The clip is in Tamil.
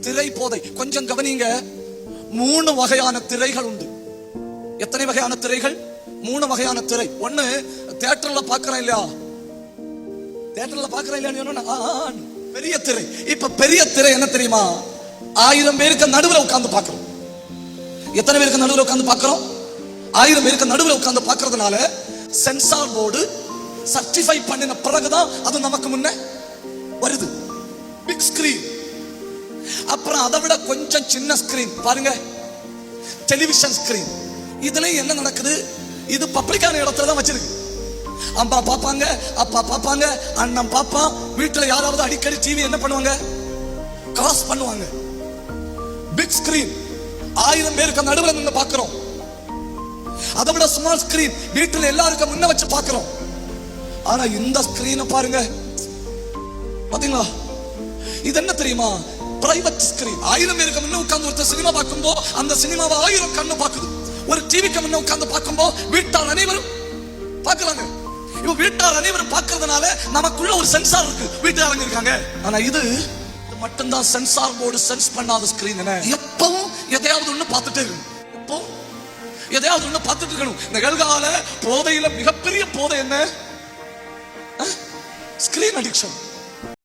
திரை போதை கொஞ்சம் கவனிங்க. மூணு வகையான திரைகள் உண்டு. எத்தனை வகையான திரைகள்? மூணு வகையான திரை. ஒண்ணு தியேட்டர்ல பாக்குறேன் இல்லையா? தியேட்டர்ல பாக்குறேன் இல்லையா பெரிய திரை. இப்ப பெரிய திரை என்ன தெரியுமா? ஆயிரம் பேருக்கு நடுவில் உட்கார்ந்து பாக்குறோம் எத்தனை பேருக்கு நடுவில் உட்கார்ந்து பாக்குறோம் ஆயிரம் பேருக்கு நடுவில் உட்கார்ந்து பார்க்கறதுனால சென்சார் போர்டு சர்டிஃபை பண்ணின பிறகுதான் அது நமக்கு முன்ன வருது. பிக் ஸ்கிரீன் அப்புறம் அதை விட கொஞ்சம் சின்ன ஸ்கிரீன் பாருங்க. டெலிவிஷன் ஸ்கிரீன் இதுல என்ன நடக்குது? இது பப்ளிக்கான இடத்துல தான் வச்சிருக்கு. அம்மா பார்ப்பாங்க அப்பா பார்ப்பாங்க அண்ணன் பார்ப்பான் வீட்டுல யாராவது அடிக்கடி டிவி என்ன பண்ணுவாங்க? கிராஸ் பண்ணுவாங்க. பிக் ஸ்கிரீன் ஆயிரம் பேருக்கு நடுவில் நின்று பார்க்கிறோம் அதை விட ஸ்மால் ஸ்கிரீன் வீட்டில் எல்லாருக்கும் முன்ன வச்சு பார்க்கிறோம் ஆனா இந்த ஸ்கிரீனை பாருங்க. பாத்தீங்களா? இது என்ன தெரியுமா? பிரைவேட் ஸ்கிரீன் ஆயிரம் பேருக்கு முன்ன உட்கார்ந்து ஒருத்தர் சினிமா பார்க்கும்போ அந்த சினிமாவை ஆயிரம் கண்ணு பார்க்குது. ஒரு டிவிக்கு முன்ன உட்கார்ந்து பார்க்கும்போ வீட்டார் அனைவரும் பார்க்கலாங்க இப்போ வீட்டார் அனைவரும் பார்க்கறதுனால நமக்குள்ள ஒரு சென்சார் இருக்கு. வீட்டாரங்க இருக்காங்க? ஆனா இது மட்டும்தான் சென்சார் போர்டு சென்ஸ் பண்ணாத ஸ்கிரீன் என்ன? எப்பவும் எதையாவது ஒண்ணு பார்த்துட்டே இருக்கணும். எப்பவும் எதையாவது ஒண்ணு பார்த்துட்டு இருக்கணும். நிகழ்கால போதையில மிகப்பெரிய போதை என்ன? Screen addiction